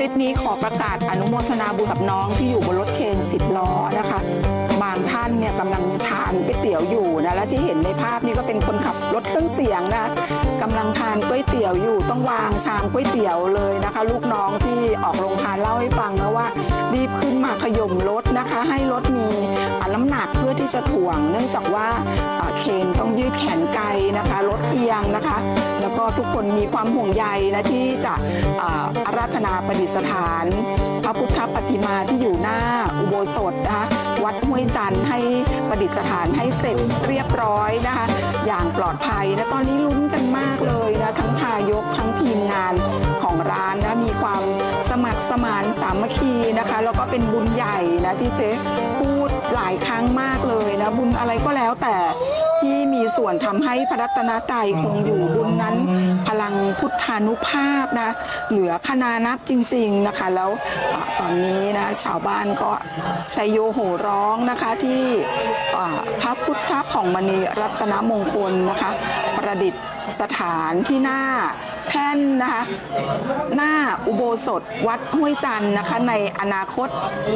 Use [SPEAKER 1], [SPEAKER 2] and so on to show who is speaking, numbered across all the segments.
[SPEAKER 1] ลิปนี้ขอประกาศอนุโมทนาบุญกับน้องที่อยู่บนรถเคนสิบล้อนะคะ บางท่านเนี่ยกำลังทานก๋วยเตี๋ยวอยู่นะและที่เห็นในภาพนี่ก็เป็นคนขับรถเครื่องเสียงนะกำลังทานก๋วยเตี๋ยวอยู่ต้องวางชามก๋วยเตี๋ยวเลยนะคะ ลูกน้องที่ออกโรงทานเล่าให้ฟังนะว่า รีบขึ้นมาขย่มรถนะคะ ให้รถมีอาน้ำหนักเพื่อที่จะถ่วง เนื่องจากว่าเคนต้องยืดแขนไกลนะคะร เอียงนะคะ แล้วก็ทุกคนมีความห่วงใยนะที่จะอาอาราธนาประดิษฐาน พระพุทธปฏิมาที่อยู่หน้าอุโบสถนะคะวัดห้วยจันทร์ให้ประดิษฐานให้เสร็จเรียบร้อยนะคะ อย่างปลอดภัยนะตอนนี้ลุ้นกันมากเลยนะทั้งทายกทั้งทีมงานของร้านนะมีความสมัครสมานสามัคคีนะคะ แล้วก็เป็นบุญใหญ่นะที่เจ๊พูดหลายครั้งมากเลยนะบุญอะไรก็แล้วแต่ ที่มีส่วนทำให้พระรัตนตรัยคงอยู่บุญนั้น พลังพุทธานุภาพนะเหลือคณานับจริง ๆนะคะ แล้วอตอนนี้นะชาวบ้านก็ชัยโยโห่ร้องนะคะที่พระพุทธผ่องมณีรัตนมงคลนะคะ ประดิษฐานที่หน้าแท่นนะคะหน้าอุโบสถวัดห้วยจันทร์นะคะ ในอนาคต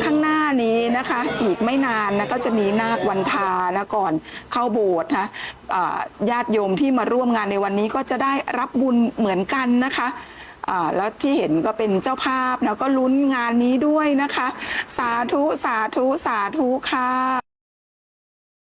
[SPEAKER 1] ข้างหน้านี้นะคะ อีกไม่นานนะก็จะมีนาควันทานะก่อนเข้าโบสถ์นะญาติโยมที่มาร่วมงานในวันนี้ก็จะได้รับบุญเหมือนกันนะคะแล้วที่เห็นก็เป็นเจ้าภาพนะก็ลุ้นงานนี้ด้วยนะคะ สาธุสาธุสาธุค่ะ